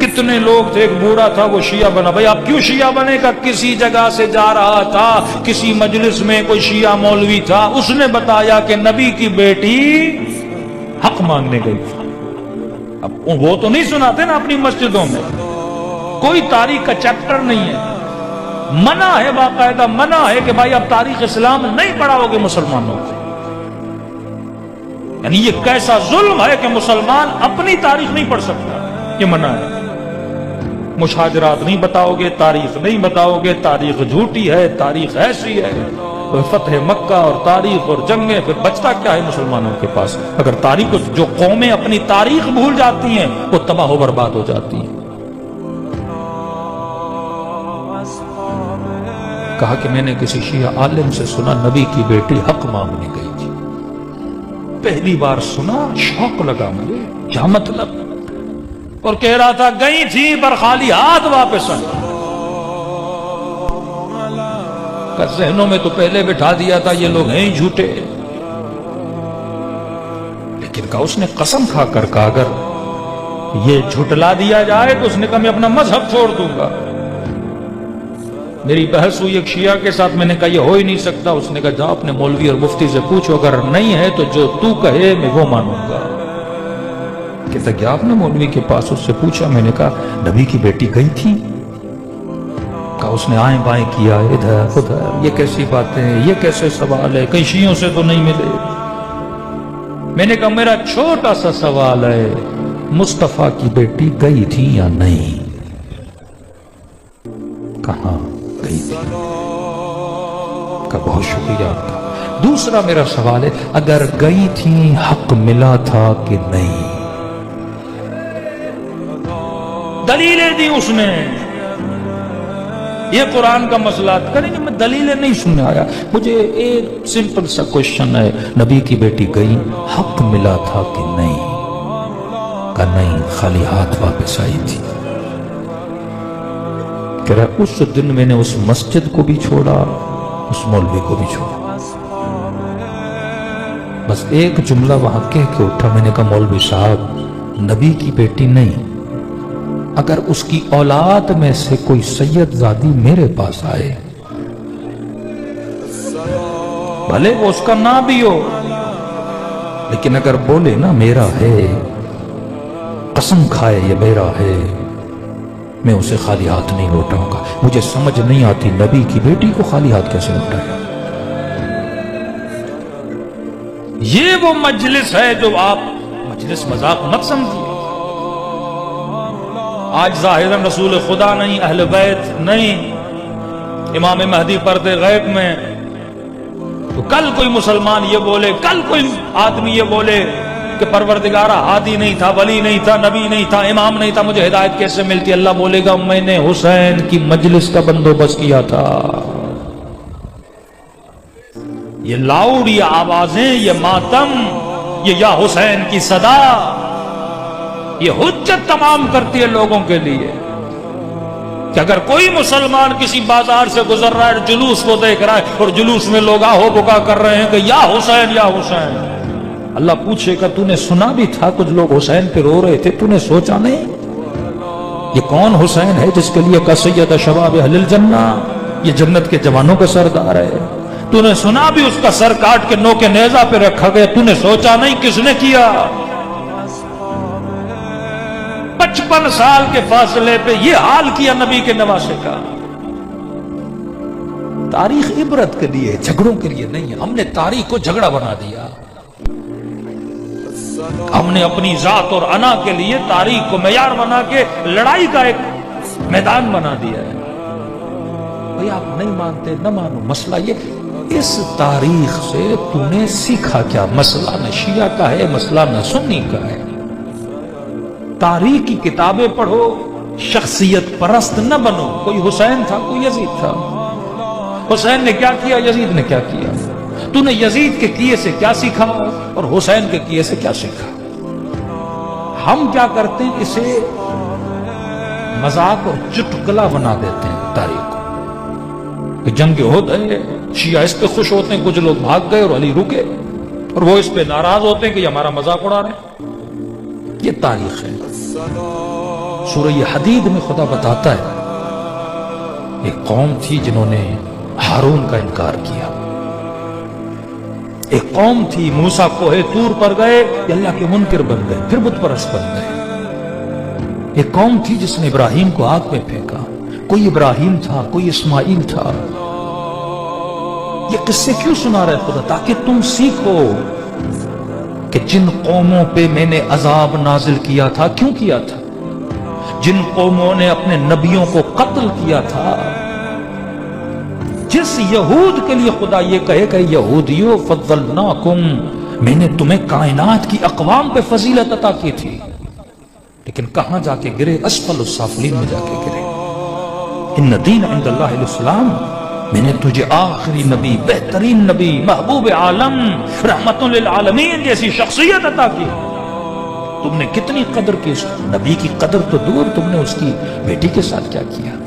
کتنے لوگ تھے؟ ایک بوڑھا تھا، وہ شیعہ بنا۔ بھائی آپ کیوں شیعہ بنے گا؟ کسی جگہ سے جا رہا تھا، کسی مجلس میں کوئی شیعہ مولوی تھا۔ اس نے بتایا کہ نبی کی بیٹی حق مانگنے گئی۔ تھی اب وہ تو نہیں سناتے نا اپنی مسجدوں میں۔ کوئی تاریخ کا چیپٹر نہیں ہے۔ منع ہے باقاعدہ، منع ہے کہ بھائی اب تاریخ اسلام نہیں پڑھاؤ گے مسلمانوں کو۔ یعنی یہ کیسا ظلم ہے کہ مسلمان اپنی تاریخ نہیں پڑھ سکتا۔ یہ منع ہے۔ مشاجرات نہیں بتاؤ گے تاریخ نہیں بتاؤ گے تاریخ جھوٹی ہے، تاریخ ایسی ہے۔ فتح مکہ اور تاریخ اور جنگیں پھر بچتا کیا ہے مسلمانوں کے پاس؟ اگر تاریخ، جو قومیں اپنی تاریخ بھول جاتی ہیں، وہ تباہ و برباد ہو جاتی ہیں۔ کہا کہ میں نے کسی شیعہ عالم سے سنا، نبی کی بیٹی حق مانگنے گئی تھی۔ پہلی بار سنا، شوق لگا مجھے۔ کیا مطلب؟ اور کہہ رہا تھا، گئی تھی پر خالی ہاتھ واپس آئی۔ ذہنوں میں تو پہلے بٹھا دیا تھا، یہ لوگ ہیں جھوٹے۔ لیکن کہا، اس نے قسم کھا کر کہا، اگر یہ جھٹلا دیا جائے تو اس نے کہا، میں اپنا مذہب چھوڑ دوں گا۔ میری بحث ہوئی ایک شیعہ کے ساتھ، میں نے کہا، یہ ہو ہی نہیں سکتا۔ اس نے کہا، جا اپنے مولوی اور مفتی سے پوچھو، اگر نہیں ہے تو جو تو کہے، میں وہ مانوں گا۔ کہتا گیا آپ نے مولوی کے پاس اس سے پوچھا، میں نے کہا، نبی کی بیٹی گئی تھی۔ کہا، اس نے آئیں بائیں کیا، ادھر ادھر، یہ کیسی باتیں، یہ کیسے سوال ہے کئی شیعوں سے تو نہیں ملے۔ میں نے کہا، میرا چھوٹا سا سوال ہے، مصطفیٰ کی بیٹی گئی تھی یا نہیں؟ کہاں گئی تھی؟ کا بہت شکریہ آپ کا۔ دوسرا میرا سوال ہے، اگر گئی تھی حق ملا تھا کہ نہیں؟ دلیلیں دی اس نے۔ یہ قرآن کا مسئلہ کریں گے میں دلیلیں نہیں سننے آیا۔ مجھے ایک سمپل سا کوشچن ہے۔ نبی کی بیٹی گئی، حق ملا تھا کہ نہیں؟ کہ نہیں، خالی ہاتھ واپس آئی تھی۔ کہہ رہا اس دن میں نے اس مسجد کو بھی چھوڑا، اس مولوی کو بھی چھوڑا۔ بس ایک جملہ وہاں کہہ کے اٹھا۔ میں نے کہا، مولوی صاحب، نبی کی بیٹی نہیں۔ اگر اس کی اولاد میں سے کوئی سید زادی میرے پاس آئے۔ بھلے وہ اس کا نام بھی ہو۔ لیکن اگر بولے نا میرا ہے، قسم کھائے یہ میرا ہے۔ میں اسے خالی ہاتھ نہیں لوٹاؤں گا۔ مجھے سمجھ نہیں آتی نبی کی بیٹی کو خالی ہاتھ کیسے لوٹایا یہ وہ مجلس ہے جو آپ مجلس مذاق مت سمجھیے۔ آج ظاہر رسول خدا نہیں، اہل بیت نہیں۔ امام مہدی پردے غیب میں۔ تو کل کوئی مسلمان یہ بولے، کل کوئی آدمی یہ بولے کہ پروردگارہ ہادی نہیں تھا، ولی نہیں تھا، نبی نہیں تھا، امام نہیں تھا، مجھے ہدایت کیسے ملتی؟ اللہ بولے گا، میں نے حسین کی مجلس کا بندوبست کیا تھا۔ یہ لاؤڈ، یہ آوازیں، یہ ماتم، یہ یا حسین کی صدا۔ یہ حجت تمام کرتی ہے لوگوں کے لیے کہ اگر کوئی مسلمان کسی بازار سے گزر رہا ہے جلوس کو دیکھ رہا ہے اور جلوس میں لوگ آہو بکا کر رہے ہیں کہ یا حسین یا حسین۔ اللہ پوچھے گا، تو نے سنا بھی تھا کچھ لوگ حسین پہ رو رہے تھے؟ تو نے سوچا نہیں؟ یہ کون حسین ہے جس کے لیے کا سید شباب اہل الجنہ یہ جنت کے جوانوں کا سردار ہے۔ تو نے سنا بھی اس کا سر کاٹ کے نو کے نیزہ پہ رکھا گیا۔ تو نے سوچا نہیں، کس نے کیا؟ پچپن سال کے فاصلے پہ یہ حال کیا نبی کے نواسے کا؟ تاریخ عبرت کے لیے، جھگڑوں کے لیے نہیں ہے۔ ہم نے تاریخ کو جھگڑا بنا دیا۔ ہم نے اپنی ذات اور انا کے لیے تاریخ کو معیار بنا کے لڑائی کا ایک میدان بنا دیا ہے۔ بھائی، آپ نہیں مانتے، نہ مانو۔ مسئلہ یہ اس تاریخ سے تو نے سیکھا کیا؟ مسئلہ نہ شیعہ کا ہے، مسئلہ نہ سنی کا ہے۔ تاریخ کی کتابیں پڑھو، شخصیت پرست نہ بنو۔ کوئی حسین تھا، کوئی یزید تھا۔ حسین نے کیا کیا؟ یزید نے کیا کیا؟ تو نے یزید کے کیے سے کیا سیکھا اور حسین کے کیے سے کیا سیکھا؟ ہم کیا کرتے ہیں؟ اسے مذاق اور چٹکلا بنا دیتے ہیں تاریخ کو۔ کہ جنگ عہد ہے، شیعہ اس پہ خوش ہوتے ہیں، کچھ لوگ بھاگ گئے اور علی رکے اور وہ اس پہ ناراض ہوتے ہیں کہ یہ ہمارا مذاق اڑا رہے ہیں۔ یہ تاریخ ہے۔ سورہ حدید میں خدا بتاتا ہے، ایک قوم تھی جنہوں نے ہارون کا انکار کیا۔ ایک قوم تھی موسا کوہ تور پر گئے، یہ اللہ کے منکر بن گئے، پھر بت پرست بن گئے۔ ایک قوم تھی جس نے ابراہیم کو آگ میں پھینکا۔ کوئی ابراہیم تھا، کوئی اسماعیل تھا۔ یہ قصے کیوں سنا رہے خدا؟ تاکہ تم سیکھو۔ کہ جن قوموں پہ میں نے عذاب نازل کیا تھا، کیوں کیا تھا؟ جن قوموں نے اپنے نبیوں کو قتل کیا تھا۔ جس یہود کے لیے خدا یہ کہے کہ یہودیو، فضلناکم، میں نے تمہیں کائنات کی اقوام پہ فضیلت عطا کی تھی۔ لیکن کہاں جا کے گرے؟ اسفل السافلین میں جا کے گرے۔ ان دین عند اللہ الاسلام۔ میں نے تجھے آخری نبی، بہترین نبی، محبوب عالم رحمت للعالمین جیسی شخصیت عطا کی۔ تم نے کتنی قدر کی اس نبی کی قدر تو دور تم نے اس کی بیٹی کے ساتھ کیا کیا۔